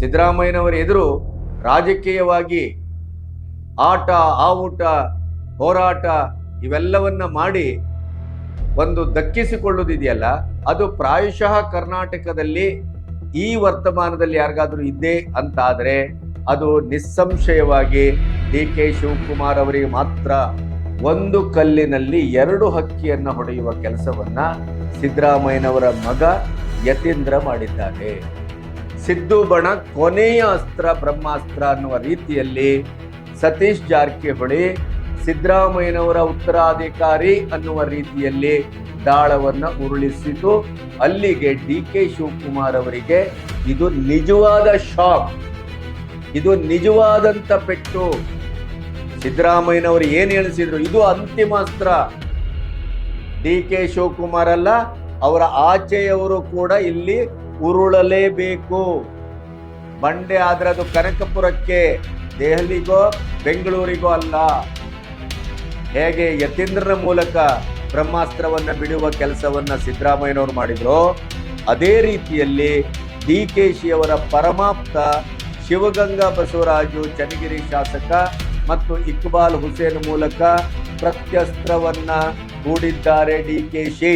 ಸಿದ್ದರಾಮಯ್ಯನವರ ಎದುರು ರಾಜಕೀಯವಾಗಿ ಆಟ, ಆವುಟ, ಹೋರಾಟ ಇವೆಲ್ಲವನ್ನ ಮಾಡಿ ಒಂದು ದಕ್ಕಿಸಿಕೊಳ್ಳುವುದಿದೆಯಲ್ಲ ಅದು ಪ್ರಾಯಶಃ ಕರ್ನಾಟಕದಲ್ಲಿ ಈ ವರ್ತಮಾನದಲ್ಲಿ ಯಾರಿಗಾದರೂ ಇದ್ದೇ ಅಂತಾದರೆ ಅದು ನಿಸ್ಸಂಶಯವಾಗಿ ಡಿ ಕೆ ಶಿವಕುಮಾರ್ ಅವರಿಗೆ ಮಾತ್ರ ಒಂದು ಕಲ್ಲಿನಲ್ಲಿ ಎರಡು ಹಕ್ಕಿಯನ್ನು ಹೊಡೆಯುವ ಕೆಲಸವನ್ನ ಸಿದ್ದರಾಮಯ್ಯನವರ ಮಗ ಯತೀಂದ್ರ ಮಾಡಿದ್ದಾನೆ ಸಿದ್ದು ಬಣ ಕೊನೆಯ ಅಸ್ತ್ರ, ಬ್ರಹ್ಮಾಸ್ತ್ರ ಅನ್ನುವ ರೀತಿಯಲ್ಲಿ ಸತೀಶ್ ಜಾರಕಿಹೊಳಿ, ಸಿದ್ದರಾಮಯ್ಯನವರ ಉತ್ತರಾಧಿಕಾರಿ ಅನ್ನುವ ರೀತಿಯಲ್ಲಿ ದಾಳವನ್ನ ಉರುಳಿಸಿತು. ಅಲ್ಲಿಗೆ ಡಿ ಕೆ ಶಿವಕುಮಾರ್ ಅವರಿಗೆ ಇದು ನಿಜವಾದ ಶಾಕ್. ಇದು ನಿಜವಾದಂತ ಪೆಟ್ಟು. ಸಿದ್ದರಾಮಯ್ಯನವರು ಏನು ಹೇಳಿಸಿದ್ರು? ಇದು ಅಂತಿಮ ಅಸ್ತ್ರ. ಡಿ ಕೆ ಶಿವಕುಮಾರ್ ಅಲ್ಲ, ಅವರ ಆಚೆಯವರು ಕೂಡ ಇಲ್ಲಿ ಉರುಳಲೇಬೇಕು. ಬಂಡೆ ಆದ್ರೆ ಅದು ಕನಕಪುರಕ್ಕೆ ದೆಹಲಿಗೋ ಬೆಂಗಳೂರಿಗೋ ಅಲ್ಲ. ಹೇಗೆ ಯತೀಂದ್ರನ ಮೂಲಕ ಬ್ರಹ್ಮಾಸ್ತ್ರವನ್ನು ಬಿಡುವ ಕೆಲಸವನ್ನ ಸಿದ್ದರಾಮಯ್ಯನವರು ಮಾಡಿದ್ರು, ಅದೇ ರೀತಿಯಲ್ಲಿ ಡಿ ಕೆ ಶಿಯವರ ಪರಮಾಪ್ತ ಶಿವಗಂಗಾ ಬಸವರಾಜು ಚನ್ನಗಿರಿ ಶಾಸಕ ಮತ್ತು ಇಕ್ಬಾಲ್ ಹುಸೇನ್ ಮೂಲಕ ಪ್ರತ್ಯಸ್ತ್ರವನ್ನ ಹೂಡಿದ್ದಾರೆ ಡಿ ಕೆ ಶಿ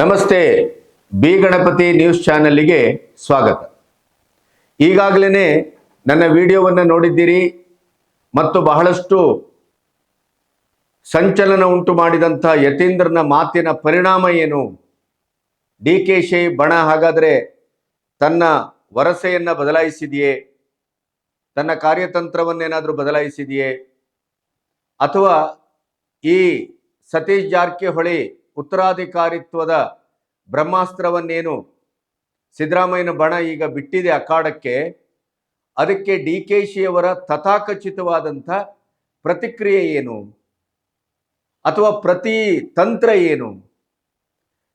ನಮಸ್ತೆ, ಬಿ ಗಣಪತಿ ನ್ಯೂಸ್ ಚಾನಲ್ಗೆ ಸ್ವಾಗತ. ಈಗಾಗಲೇ ನನ್ನ ವಿಡಿಯೋವನ್ನು ನೋಡಿದ್ದೀರಿ ಮತ್ತು ಬಹಳಷ್ಟು ಸಂಚಲನ ಉಂಟು ಮಾಡಿದಂಥ ಯತೀಂದ್ರನ ಮಾತಿನ ಪರಿಣಾಮ ಏನು? ಡಿ ಕೆ ಶಿ ಬಣ ಹಾಗಾದರೆ ತನ್ನ ವರಸೆಯನ್ನು ಬದಲಾಯಿಸಿದೆಯೇ? ತನ್ನ ಕಾರ್ಯತಂತ್ರವನ್ನೇನಾದರೂ ಬದಲಾಯಿಸಿದೆಯೇ? ಅಥವಾ ಈ ಸತೀಶ್ ಜಾರಕಿಹೊಳಿ ಉತ್ತರಾಧಿಕಾರಿತ್ವದ ಬ್ರಹ್ಮಾಸ್ತ್ರವನ್ನೇನು ಸಿದ್ದರಾಮಯ್ಯನ ಬಣ ಈಗ ಬಿಟ್ಟಿದೆ ಅಖಾಡಕ್ಕೆ, ಅದಕ್ಕೆ ಡಿ ಕೆ ಶಿಯವರ ತಥಾಕಚಿತವಾದಂಥ ಪ್ರತಿಕ್ರಿಯೆ ಏನು ಅಥವಾ ಪ್ರತಿ ತಂತ್ರ ಏನು?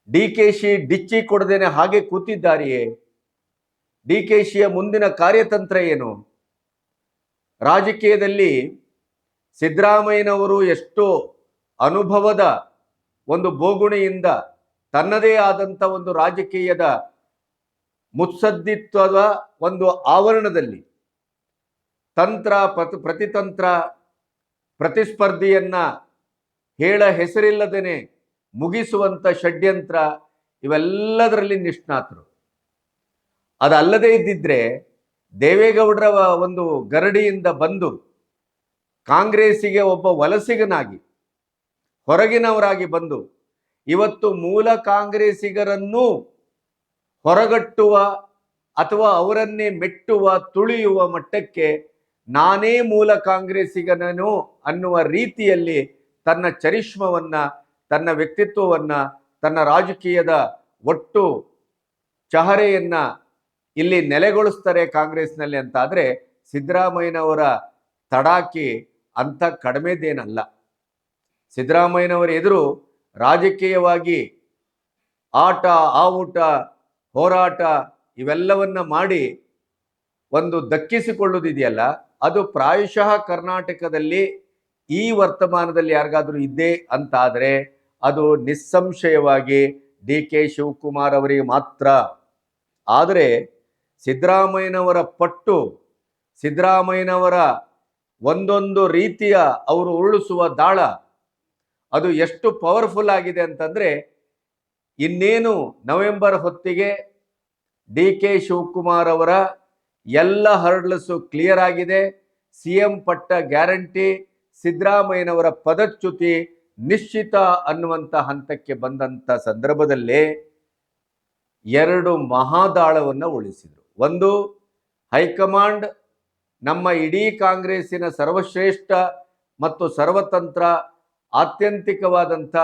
ಡಿ ಕೆ ಶಿ ಡಿಚ್ಚಿ ಕೊಡದೇನೆ ಹಾಗೆ ಕೂತಿದ್ದಾರೆಯೇ? ಡಿ ಕೆ ಶಿಯ ಮುಂದಿನ ಕಾರ್ಯತಂತ್ರ ಏನು? ರಾಜಕೀಯದಲ್ಲಿ ಸಿದ್ದರಾಮಯ್ಯನವರು ಎಷ್ಟು ಅನುಭವದ ಒಂದು ಬೋಗುಣೆಯಿಂದ ತನ್ನದೇ ಆದಂಥ ಒಂದು ರಾಜಕೀಯದ ಮುತ್ಸದ್ದಿತ್ವದ ಒಂದು ಆವರಣದಲ್ಲಿ ತಂತ್ರ ಪ್ರತಿ, ಪ್ರತಿತಂತ್ರ ಪ್ರತಿಸ್ಪರ್ಧಿಯನ್ನು ಹೇಳ ಹೆಸರಿಲ್ಲದೇನೆ ಮುಗಿಸುವಂತ ಷಡ್ಯಂತ್ರ ಇವೆಲ್ಲದರಲ್ಲಿ ನಿಷ್ಣಾತರು. ಅದಲ್ಲದೇ ಇದ್ದಿದ್ರೆ ದೇವೇಗೌಡರ ಒಂದು ಗರಡಿಯಿಂದ ಬಂದು ಕಾಂಗ್ರೆಸ್ಸಿಗೆ ಒಬ್ಬ ವಲಸಿಗನಾಗಿ ಹೊರಗಿನವರಾಗಿ ಬಂದು ಇವತ್ತು ಮೂಲ ಕಾಂಗ್ರೆಸ್ಸಿಗರನ್ನು ಹೊರಗಟ್ಟುವ ಅಥವಾ ಅವರನ್ನೇ ಮೆಟ್ಟುವ, ತುಳಿಯುವ ಮಟ್ಟಕ್ಕೆ ನಾನೇ ಮೂಲ ಕಾಂಗ್ರೆಸ್ಸಿಗನನು ಅನ್ನುವ ರೀತಿಯಲ್ಲಿ ತನ್ನ ಚರಿಷ್ಮವನ್ನ, ತನ್ನ ವ್ಯಕ್ತಿತ್ವವನ್ನ, ತನ್ನ ರಾಜಕೀಯದ ಒಟ್ಟು ಚಹರೆಯನ್ನ ಇಲ್ಲಿ ನೆಲೆಗೊಳಿಸ್ತಾರೆ ಕಾಂಗ್ರೆಸ್ನಲ್ಲಿ ಅಂತಾದರೆ ಸಿದ್ದರಾಮಯ್ಯನವರ ತಡಾಕಿ ಅಂತ ಕಡಿಮೆದೇನಲ್ಲ. ಸಿದ್ದರಾಮಯ್ಯನವರ ಎದುರು ರಾಜಕೀಯವಾಗಿ ಆಟ, ಆವುಟ, ಹೋರಾಟ ಇವೆಲ್ಲವನ್ನ ಮಾಡಿ ಒಂದು ದಕ್ಕಿಸಿಕೊಳ್ಳುವುದಿದೆಯಲ್ಲ ಅದು ಪ್ರಾಯಶಃ ಕರ್ನಾಟಕದಲ್ಲಿ ಈ ವರ್ತಮಾನದಲ್ಲಿ ಯಾರಿಗಾದರೂ ಇದ್ದೇ ಅಂತಾದರೆ ಅದು ನಿಸ್ಸಂಶಯವಾಗಿ ಡಿ ಕೆ ಶಿವಕುಮಾರ್ ಅವರಿಗೆ ಮಾತ್ರ. ಆದರೆ ಸಿದ್ದರಾಮಯ್ಯನವರ ಪಟ್ಟು, ಸಿದ್ದರಾಮಯ್ಯನವರ ಒಂದೊಂದು ರೀತಿಯ ಅವರು ಉರುಳಿಸುವ ದಾಳ ಅದು ಎಷ್ಟು ಪವರ್ಫುಲ್ ಆಗಿದೆ ಅಂತಂದರೆ, ಇನ್ನೇನು ನವೆಂಬರ್ ಹೊತ್ತಿಗೆ ಡಿ ಕೆ ಶಿವಕುಮಾರ್ ಅವರ ಎಲ್ಲ ಹರ್ಡ್ಲಸು ಕ್ಲಿಯರ್ ಆಗಿದೆ. ಸಿ ಎಂ ಪಟ್ಟ ಗ್ಯಾರಂಟಿ, ಸಿದ್ದರಾಮಯ್ಯನವರ ಪದಚ್ಯುತಿ ನಿಶ್ಚಿತ ಅನ್ನುವಂಥ ಹಂತಕ್ಕೆ ಬಂದಂಥ ಸಂದರ್ಭದಲ್ಲೇ ಎರಡು ಮಹಾದಾಳವನ್ನು ಉಳಿಸಿದರು. ಒಂದು, ಹೈಕಮಾಂಡ್ ನಮ್ಮ ಇಡೀ ಕಾಂಗ್ರೆಸ್ಸಿನ ಸರ್ವಶ್ರೇಷ್ಠ ಮತ್ತು ಸರ್ವತಂತ್ರ ಆತ್ಯಂತಿಕವಾದಂಥ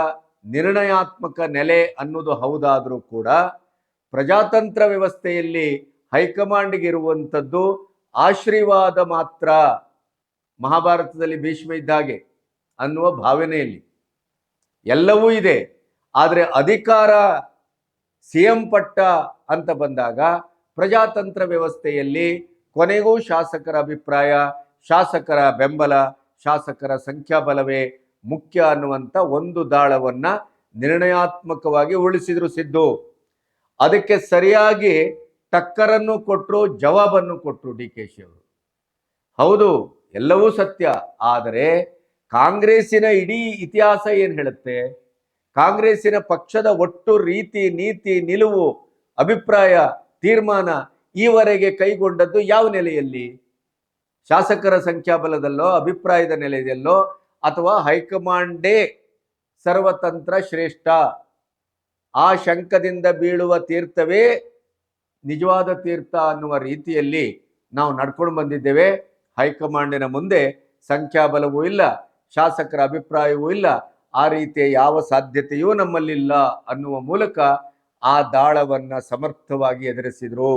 ನಿರ್ಣಯಾತ್ಮಕ ನೆಲೆ ಅನ್ನೋದು ಹೌದಾದರೂ ಕೂಡ ಪ್ರಜಾತಂತ್ರ ವ್ಯವಸ್ಥೆಯಲ್ಲಿ ಹೈಕಮಾಂಡ್ಗೆ ಇರುವಂಥದ್ದು ಆಶೀರ್ವಾದ ಮಾತ್ರ ಮಹಾಭಾರತದಲ್ಲಿ ಭೀಷ್ಮ ಇದ್ದ ಹಾಗೆ ಅನ್ನುವ ಭಾವನೆಯಲ್ಲಿ. ಎಲ್ಲವೂ ಇದೆ. ಆದರೆ ಅಧಿಕಾರ ಸಿ ಎಂ ಪಟ್ಟ ಅಂತ ಬಂದಾಗ ಪ್ರಜಾತಂತ್ರ ವ್ಯವಸ್ಥೆಯಲ್ಲಿ ಕೊನೆಗೂ ಶಾಸಕರ ಅಭಿಪ್ರಾಯ, ಶಾಸಕರ ಬೆಂಬಲ, ಶಾಸಕರ ಸಂಖ್ಯಾಬಲವೇ ಮುಖ್ಯ ಅನ್ನುವಂಥ ಒಂದು ದಾಳವನ್ನ ನಿರ್ಣಯಾತ್ಮಕವಾಗಿ ಉಳಿಸಿದ್ರು ಸಿದ್ದು. ಅದಕ್ಕೆ ಸರಿಯಾಗಿ ಟಕ್ಕರನ್ನು ಕೊಟ್ಟರು ಜವಾಬನ್ನು ಕೊಟ್ಟರು ಡಿ ಕೆ ಶಿ ಅವರು. ಹೌದು, ಎಲ್ಲವೂ ಸತ್ಯ. ಆದರೆ ಕಾಂಗ್ರೆಸ್ಸಿನ ಇಡೀ ಇತಿಹಾಸ ಏನು ಹೇಳುತ್ತೆ? ಕಾಂಗ್ರೆಸ್ಸಿನ ಪಕ್ಷದ ಒಟ್ಟು ರೀತಿ, ನೀತಿ, ನಿಲುವು, ಅಭಿಪ್ರಾಯ, ತೀರ್ಮಾನ ಈವರೆಗೆ ಕೈಗೊಂಡದ್ದು ಯಾವ ನೆಲೆಯಲ್ಲಿ? ಶಾಸಕರ ಸಂಖ್ಯಾಬಲದಲ್ಲೋ, ಅಭಿಪ್ರಾಯದ ನೆಲೆಯಲ್ಲೋ ಅಥವಾ ಹೈಕಮಾಂಡೇ ಸರ್ವತಂತ್ರ ಶ್ರೇಷ್ಠ. ಆ ಶಂಕದಿಂದ ಬೀಳುವ ತೀರ್ಥವೇ ನಿಜವಾದ ತೀರ್ಥ ಅನ್ನುವ ರೀತಿಯಲ್ಲಿ ನಾವು ನಡ್ಕೊಂಡು ಬಂದಿದ್ದೇವೆ. ಹೈಕಮಾಂಡಿನ ಮುಂದೆ ಸಂಖ್ಯಾಬಲವೂ ಇಲ್ಲ, ಶಾಸಕರ ಅಭಿಪ್ರಾಯವೂ ಇಲ್ಲ. ಆ ರೀತಿಯ ಯಾವ ಸಾಧ್ಯತೆಯೂ ನಮ್ಮಲ್ಲಿಲ್ಲ ಅನ್ನುವ ಮೂಲಕ ಆ ದಾಳವನ್ನ ಸಮರ್ಥವಾಗಿ ಎದುರಿಸಿದ್ರು.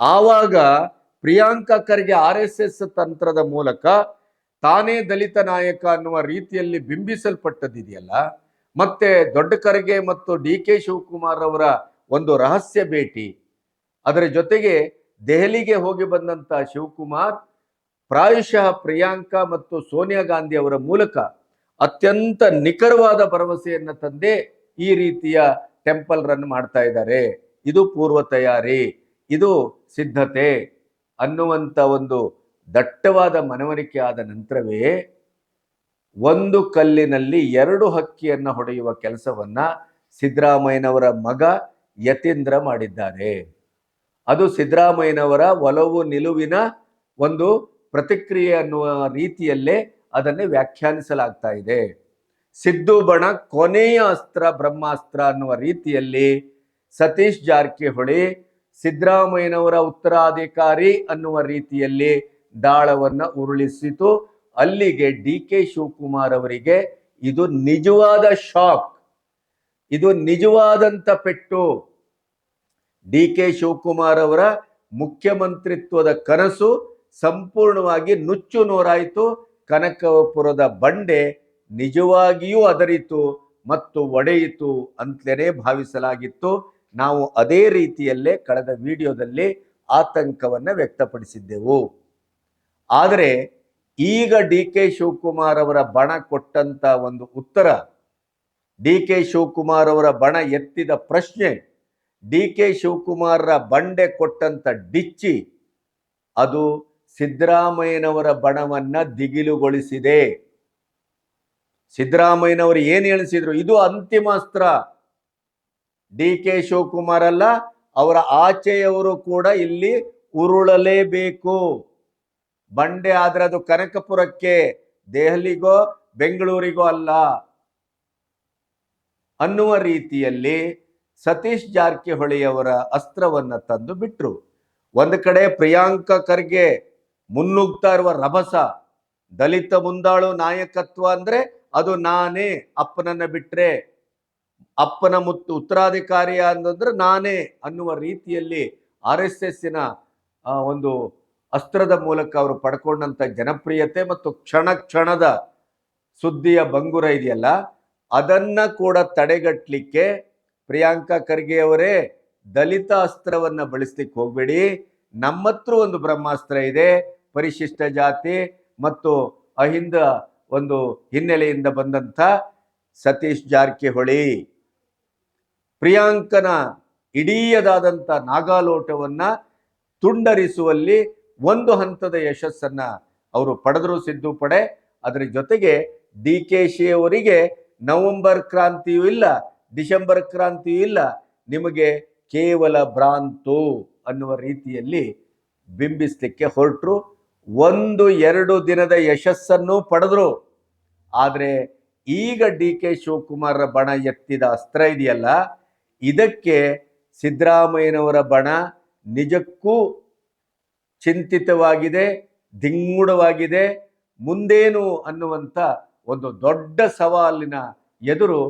ಆವಾಗ ಪ್ರಿಯಾಂಕ ಖರ್ಗೆ ಆರ್ ತಂತ್ರದ ಮೂಲಕ ತಾನೇ ದಲಿತ ನಾಯಕ ಅನ್ನುವ ರೀತಿಯಲ್ಲಿ ಬಿಂಬಿಸಲ್ಪಟ್ಟದಿದೆಯಲ್ಲ ಮತ್ತೆ ದೊಡ್ಡ ಕರೆಗೆ ಮತ್ತು ಡಿ ಕೆ ಶಿವಕುಮಾರ್ ಅವರ ಒಂದು ರಹಸ್ಯ ಭೇಟಿ, ಅದರ ಜೊತೆಗೆ ದೆಹಲಿಗೆ ಹೋಗಿ ಬಂದಂತ ಶಿವಕುಮಾರ್, ಪ್ರಾಯಶಃ ಪ್ರಿಯಾಂಕಾ ಮತ್ತು ಸೋನಿಯಾ ಗಾಂಧಿ ಅವರ ಮೂಲಕ ಅತ್ಯಂತ ನಿಖರವಾದ ಭರವಸೆಯನ್ನ ತಂದೆ ಈ ರೀತಿಯ ಟೆಂಪಲ್ ರನ್ ಮಾಡ್ತಾ ಇದ್ದಾರೆ. ಇದು ಪೂರ್ವ ತಯಾರಿ, ಇದು ಸಿದ್ಧತೆ ಅನ್ನುವಂತ ಒಂದು ದಟ್ಟವಾದ ಮನವರಿಕೆ ಆದ ನಂತರವೇ ಒಂದು ಕಲ್ಲಿನಲ್ಲಿ ಎರಡು ಹಕ್ಕಿಯನ್ನು ಹೊಡೆಯುವ ಕೆಲಸವನ್ನ ಸಿದ್ದರಾಮಯ್ಯನವರ ಮಗ ಯತೀಂದ್ರ ಮಾಡಿದ್ದಾರೆ. ಅದು ಸಿದ್ದರಾಮಯ್ಯನವರ ಒಲವು ನಿಲುವಿನ ಒಂದು ಪ್ರತಿಕ್ರಿಯೆ ಅನ್ನುವ ರೀತಿಯಲ್ಲೇ ಅದನ್ನೇ ವ್ಯಾಖ್ಯಾನಿಸಲಾಗ್ತಾ ಇದೆ. ಸಿದ್ದು ಬಣ ಕೊನೆಯ ಅಸ್ತ್ರ, ಬ್ರಹ್ಮಾಸ್ತ್ರ ಅನ್ನುವ ರೀತಿಯಲ್ಲಿ ಸತೀಶ್ ಜಾರಕಿಹೊಳಿ ಸಿದ್ದರಾಮಯ್ಯನವರ ಉತ್ತರಾಧಿಕಾರಿ ಅನ್ನುವ ರೀತಿಯಲ್ಲಿ ದಾಳವನ್ನ ಉರುಳಿಸಿತು. ಅಲ್ಲಿಗೆ ಡಿ ಕೆ ಶಿವಕುಮಾರ್ ಅವರಿಗೆ ಇದು ನಿಜವಾದ ಶಾಕ್. ಇದು ನಿಜವಾದಂತ ಪೆಟ್ಟು. ಡಿ ಕೆ ಶಿವಕುಮಾರ್ ಅವರ ಮುಖ್ಯಮಂತ್ರಿತ್ವದ ಕನಸು ಸಂಪೂರ್ಣವಾಗಿ ನುಚ್ಚು ನೋರಾಯಿತು. ಕನಕಪುರದ ಬಂಡೆ ನಿಜವಾಗಿಯೂ ಅದರಿತು ಮತ್ತು ಒಡೆಯಿತು ಅಂತಲೇ ಭಾವಿಸಲಾಗಿತ್ತು. ನಾವು ಅದೇ ರೀತಿಯಲ್ಲೇ ಕಳೆದ ವಿಡಿಯೋದಲ್ಲಿ ಆತಂಕವನ್ನ ವ್ಯಕ್ತಪಡಿಸಿದ್ದೆವು. ಆದರೆ ಈಗ ಡಿ ಕೆ ಶಿವಕುಮಾರ್ ಅವರ ಬಣ ಕೊಟ್ಟಂತ ಒಂದು ಉತ್ತರ, ಡಿ ಕೆ ಶಿವಕುಮಾರ್ ಅವರ ಬಣ ಎತ್ತಿದ ಪ್ರಶ್ನೆ, ಡಿ ಕೆ ಶಿವಕುಮಾರರ ಬಂಡೆ ಕೊಟ್ಟಂತ ಡಿಚ್ಚಿ, ಅದು ಸಿದ್ದರಾಮಯ್ಯನವರ ಬಣವನ್ನ ದಿಗಿಲುಗೊಳಿಸಿದೆ. ಸಿದ್ದರಾಮಯ್ಯನವರು ಏನು ಹೇಳಿಸಿದ್ರು ಇದು ಅಂತಿಮ ಅಸ್ತ್ರ. ಡಿ ಕೆ ಶಿವಕುಮಾರ್ ಅಲ್ಲ, ಅವರ ಆಚೆಯವರು ಕೂಡ ಇಲ್ಲಿ ಉರುಳಲೇಬೇಕು. ಬಂಡೆ ಆದ್ರೆ ಅದು ಕನಕಪುರಕ್ಕೆ ದೆಹಲಿಗೋ ಬೆಂಗಳೂರಿಗೋ ಅಲ್ಲ. ಅನ್ನುವ ರೀತಿಯಲ್ಲಿ ಸತೀಶ್ ಜಾರಕಿಹೊಳಿಯವರ ಅಸ್ತ್ರವನ್ನ ತಂದು ಬಿಟ್ರು ಒಂದು ಕಡೆ ಪ್ರಿಯಾಂಕ ಖರ್ಗೆ ಮುನ್ನುಗ್ತಾ ಇರುವ ರಭಸ, ದಲಿತ ಮುಂದಾಳು ನಾಯಕತ್ವ ಅಂದ್ರೆ ಅದು ನಾನೇ, ಅಪ್ಪನನ್ನ ಬಿಟ್ರೆ ಅಪ್ಪನ ಮುತ್ತು ಉತ್ತರಾಧಿಕಾರಿ ಅಂತಂದ್ರೆ ನಾನೇ ಅನ್ನುವ ರೀತಿಯಲ್ಲಿ ಆರ್ ಎಸ್ ಎಸ್ಸಿನ ಒಂದು ಅಸ್ತ್ರದ ಮೂಲಕ ಅವರು ಪಡ್ಕೊಂಡಂಥ ಜನಪ್ರಿಯತೆ ಮತ್ತು ಕ್ಷಣ ಕ್ಷಣದ ಸುದ್ದಿಯ ಬಂಗುರ ಇದೆಯಲ್ಲ, ಅದನ್ನ ಕೂಡ ತಡೆಗಟ್ಟಲಿಕ್ಕೆ ಪ್ರಿಯಾಂಕಾ ಖರ್ಗೆ ಅವರೇ ದಲಿತ ಅಸ್ತ್ರವನ್ನ ಬಳಸ್ಲಿಕ್ಕೆ ಹೋಗ್ಬೇಡಿ. ನಮ್ಮ ಹತ್ರ ಒಂದು ಬ್ರಹ್ಮಾಸ್ತ್ರ ಇದೆ, ಪರಿಶಿಷ್ಟ ಜಾತಿ ಮತ್ತು ಅಹಿಂದ ಒಂದು ಹಿನ್ನೆಲೆಯಿಂದ ಬಂದಂಥ ಸತೀಶ್ ಜಾರಕಿಹೊಳಿ. ಪ್ರಿಯಾಂಕನ ಇಡೀಯದಾದಂಥ ನಾಗಾಲೋಟವನ್ನ ತುಂಡರಿಸುವಲ್ಲಿ ಒಂದು ಹಂತದ ಯಶಸ್ಸನ್ನ ಅವರು ಪಡೆದರು ಸಿದ್ದು ಪಡೆ. ಅದರ ಜೊತೆಗೆ ಡಿ ಕೆ ಶಿ ಅವರಿಗೆ ನವೆಂಬರ್ ಕ್ರಾಂತಿಯೂ ಇಲ್ಲ, ಡಿಸೆಂಬರ್ ಕ್ರಾಂತಿಯೂ ಇಲ್ಲ. ನಿಮಗೆ ಕೇವಲ ಭ್ರಾಂತು ಅನ್ನುವ ರೀತಿಯಲ್ಲಿ ಬಿಂಬಿಸಲಿಕ್ಕೆ ಹೊರಟರು. ಒಂದು, ಎರಡು ದಿನದ ಯಶಸ್ಸನ್ನು ಪಡೆದರು. ಆದರೆ ಈಗ ಡಿ ಕೆ ಶಿವಕುಮಾರರ ಬಣ ಎತ್ತಿದ ಅಸ್ತ್ರ ಇದೆಯಲ್ಲ, ಇದಕ್ಕೆ ಸಿದ್ದರಾಮಯ್ಯನವರ ಬಣ ನಿಜಕ್ಕೂ ಚಿಂತಿತವಾಗಿದೆ ದಿಂಗುಡವಾಗಿದೆ ಮುಂದೇನು ಅನ್ನುವಂಥ ಒಂದು ದೊಡ್ಡ ಸವಾಲಿನ ಎದುರು